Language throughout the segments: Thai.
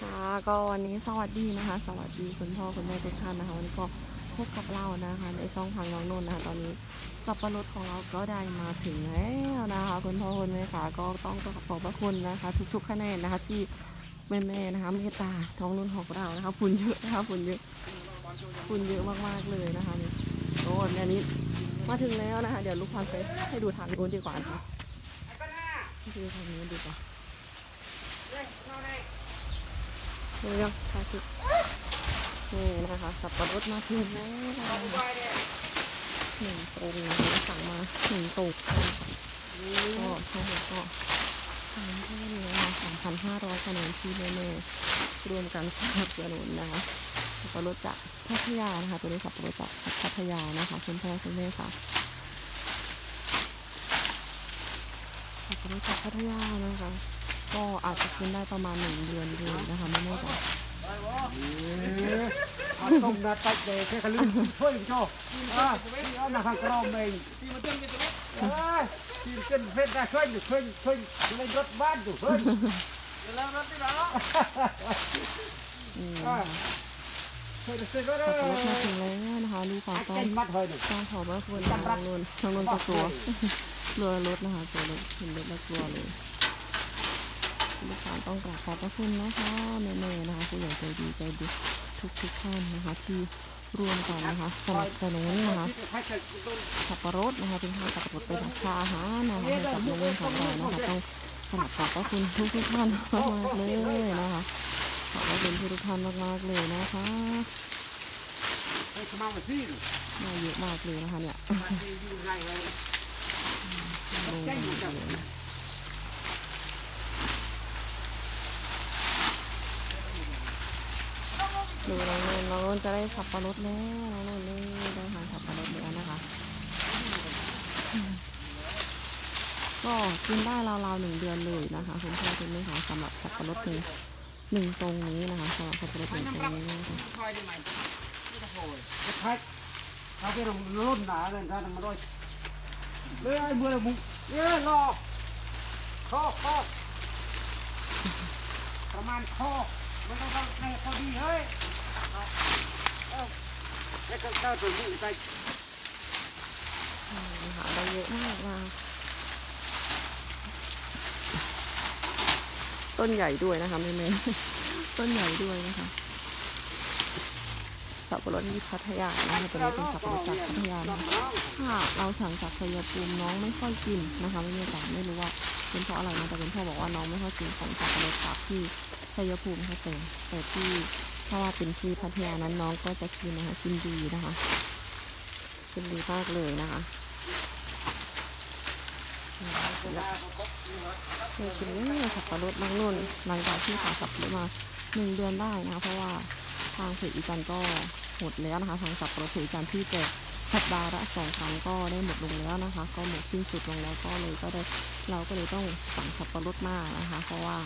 ค่ะก็วันนี้สวัสดีนะคะ สวัสดีคุณพ่อคุณแม่ทุกท่านนะคะ วันนี้ก็พบกับเรานะคะ ในช่องทางน้องนุ่นนะคะ ตอนนี้สับปะรดของเราก็ได้มาถึงแล้วนะคะคุณพ่อคุณแม่ค่ะก็ต้องขอบพระคุณนะคะ ทุกๆคะแนนนะคะ ที่แม่ๆนะคะเมตตาน้องนุ่นของเรานะคะฝุ่นเยอะนะคะฝุ่นเยอะฝุ่นเยอะมากๆเลยนะคะนี่โอ้ยอันนี้มาถึงแล้วนะคะ เดี๋ยวลูกพันไปให้ดูทางนู้นดีกว่านะคะให้ดูทางนู้นดีกว่า นี่เนาะถ่ายคลินี่นะคะสับปะรดมาถึงแล้วหนึ่งตรงนะคะสั่งมาหนึ่งตรงก็ใช่ก็ทางเพื่อนเลยนะคะสามพันห้าร้อยคะแนนที่แม่ๆรวมกันสนับสนุนนะคะสับปะรดจากพัทยานะคะตัวนี้สับปะรดจากพัทยานะคะคุณพ่อคุณแม่ค่ะสับปะรดจากพัทยานะคะ ก็อาจจะกินได้ประมาณหนึ่งเดือนเลยนะคะไม่แน่ใจเอาต้มนาตัดเด็กแค่ขลุ่มช่วยโชว์อ่าเอาหน้าข้างกรองเองทีมันตึ้งเป็นตัวเอ้ยทีมเต้นเฟ้นได้ช่วยอยู่ช่วยช่วยในรถบ้านอยู่เฮ้ยแล้วรถที่เราอืมอ่าช่วยช่วยก็ได้ขับรถมาถึงแล้วนะคะลูกของต้องนมัดเฮ้ยหนึ่งต้องขอบพระคุณทางนนทางนนตัวกลัวรถนะคะกลัวรถเห็นรถแล้วกลัวเลย ลูกค้าต้องกราบขอบพระคุณนะคะแม่ๆนะคะผู้ใหญ่ใจดีใจดีทุกทุกๆท่านนะคะ ที่ร่วมกันนะคะสนับสนุนนะคะให้เกิดต้นสับปะรดนะคะเป็นข้าวสับปะรดเป็นราคาอาหารนะคะให้กับโรงเรียนของเรานะคะต้องขอบขอบพระคุณทุกทุกๆท่านมากๆเลยนะคะขอบพระคุณทุกทุกๆท่านมากๆเลยนะคะให้ขมามาซี่มาเยอะมากเลยนะคะเนี่ย มาซี่อยู่ไงเลย ลง แจ้งอยู่จัง เลย ดูน้องนนท์น้องนนท์จะได้สับปะรดแล้วน้องนนท์นี่ได้ทานสับปะรดแล้วนะคะ ก็กินได้ราวๆหนึ่งเดือนเลยนะคะคุณพ่อคุณแม่คะสำหรับสับปะรดหนึ่งหนึ่งตรงนี้นะคะสำหรับสับปะรดหนึ่งตรงนี้นะคะคอยได้ไหมไม่ต้องโอยจะพัดเขาไปลงรุ่นหนาเลยท่านมาด้วยเอ้ยเมื่อมุกเอ้ยรอข้อข้อประมาณข้อ มันต้องต้องในพอดีเฮ้ยเอาแล้วก็เข้าถึงนี่ไปหาได้เยอะมากมาต้นใหญ่ด้วยนะคะแม่ๆต้นใหญ่ด้วยนะคะสับปะรดที่พัทยานะคะตัวนี้เป็นสับปะรดจากพัทยานะคะถ้าเราสั่งจากชัยภูมิน้องไม่ค่อยกินนะคะไม่แน่ใจไม่รู้ว่าเป็นเพราะอะไรนะแต่เป็นพ่อบอกว่าน้องไม่ค่อยกินของสับปะรดจากที่ ชัยภูมิค่ะแต่แต่ที่ถ้าว่าเป็นที่พัทยานั้นน้องก็จะกินนะคะกินดีนะคะกินดีมากเลยนะคะเคยกินเนี่ยสับปะรดบางนุ่นหลังจากที่ขายสับปะรดมาหนึ่งเดือนได้นะคะเพราะว่าทางเผยอีจันก็หมดแล้วนะคะ ทางสับปะรดเผยอีจันที่แจกสัปดาห์ละสองครั้งก็ได้หมดลงแล้วนะคะ ก็หมดสิ้นสุดลงแล้วก็เลยก็ได้เราก็เลยต้องสั่งสับปะรดมานะคะ เพราะว่า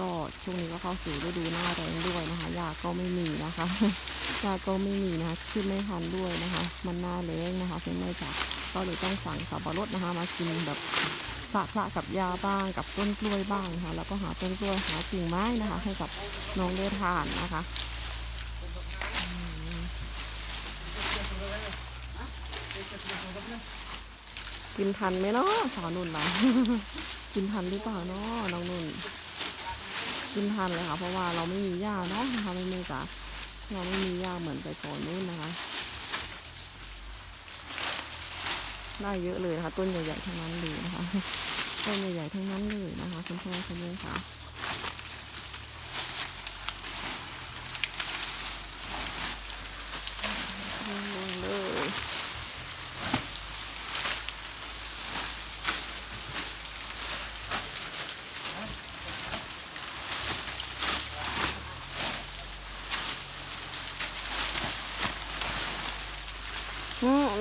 ก็ช่วงนี้ก็เข้าสู่ฤดูหน้าแรงด้วยนะคะยาก็ไม่มีนะคะยาก็ไม่มีนะคะขึ้นไม่ทันด้วยนะคะ มันหน้าแรงนะคะเพื่อนไม่จากก็เลยต้องสั่งสับปะรดนะคะ มากินแบบสะสะกับยาบ้างกับต้นกล้วยบ้างนะคะแล้วก็หาต้นกล้วยหากิ่งไม้นะคะ ให้กับน้องได้ทานนะคะกินทันไหมเนาะสาวนุ่นเรากินทันหรือเปล่าเนาะน้องนุ่น กินทันเลยค่ะ เพราะว่าเราไม่มีหญ้าเนาะนะคะไม่ไม่จ้าเราไม่มีหญ้าเหมือนไปก่อนนู้นนะคะได้เยอะเลยนะคะ ต้นใหญ่ๆทั้งนั้นเลยนะคะต้นใหญ่ๆทั้งนั้นเลยนะคะคุณพ่อคุณแม่ค่ะ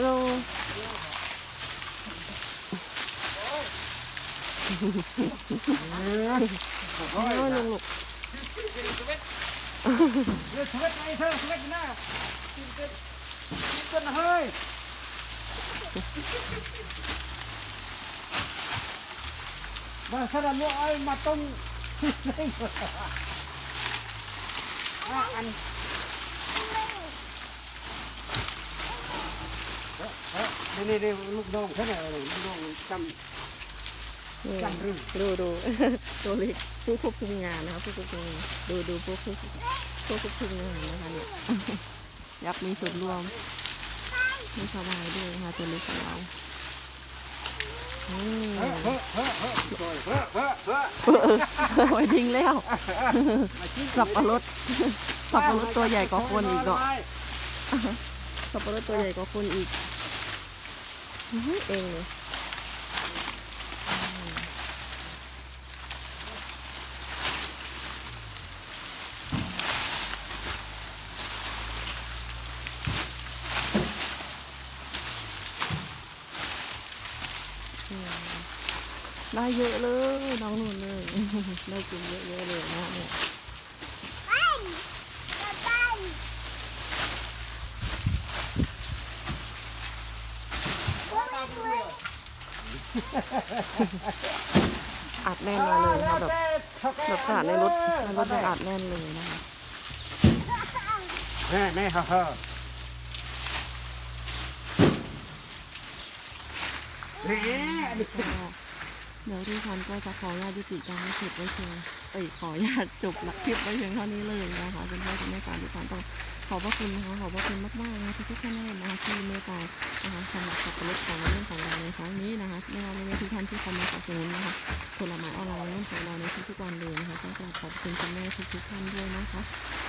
โลโอ้ยลุงลูกเดือดสมัดไงเธอสมัดหน้ากินกันกินกันเฮ้ยมาขนาดนี้ไอ้มาต้มอัน เฮ้ยนี่นี่ลูกน้องเขาเนี่ยลูกน้องจำนี่จำรึดูดู ตัวเล็กผู้ควบคุมงานนะคะผู้ควบคุมงานดูดูผู้ควบคุมผู้ควบคุมงานนะคะเนี่ย ยับมีส่วนร่วมมีสบายด้วยนะคะตัวเล็กของเราอืมเฮ้ยเฮ้ยเฮ้ยเฮ้ยเฮ้ยเฮ้ยเฮ้ยเฮ้ออเออไว้ทิ้งแล้ว สับปะรด สับปะรดตัวใหญ่กว่าคนอีกเนาะ สับปะรดตัวใหญ่กว่าคนอีก อื้อหือเองเลยอืมได้เยอะเลยน้องนุ่นเลย ได้กินเยอะๆเลยนะเนี่ย อัดแน่นมาเลยนะคะแบบแบบขนาดในรถในรถยังอัดแน่นเลยนะคะแน่แน่ฮ่าฮ่าแน่อันนี้ก็เดี๋ยวที่พันก็จะขออนุญาตยุติการคลิปไว้เพียงเอ้ยขออนุญาตจบคลิปไว้เพียงเท่านี้เลยนะคะเป็นพ่อเป็นแม่การที่พันต้อง ขอบพระคุณนะคะขอบพระคุณมากๆนะคะทุกท่านนะคะที่เมตตานะคะสำหรับสับปะรดของเรื่องของเราในครั้งนี้นะคะไม่ว่าไม่ว่าทุกท่านที่คอมเมนต์สนับสนุนนะคะผลไม้ออนไลน์ของเราในทุกๆวันเลยนะคะก็กราบขอบคุณคุณแม่ทุกๆท่านด้วยนะคะ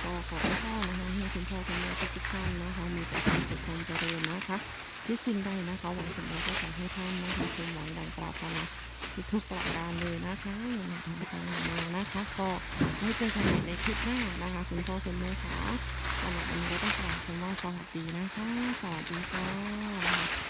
ก็ขอให้พ่อนะคะให้คุณพ่อคุณแม่ทุกๆท่านนะคะมีแต่ความสุขความเจริญนะคะคิดสิ่งใดนะคะหวังสิ่งใดก็ขอให้ท่านนะคะสมหวังดังปรารถนาทุกๆประการเลยนะคะอย่างนี้ทางมานะคะ ก็ไว้เจอกันใหม่ในคลิปหน้านะคะ คุณพ่อคุณแม่ค่ะ มันนี้ก็ต้องกล่าวคำว่าสวัสดีนะคะ สวัสดีค่ะ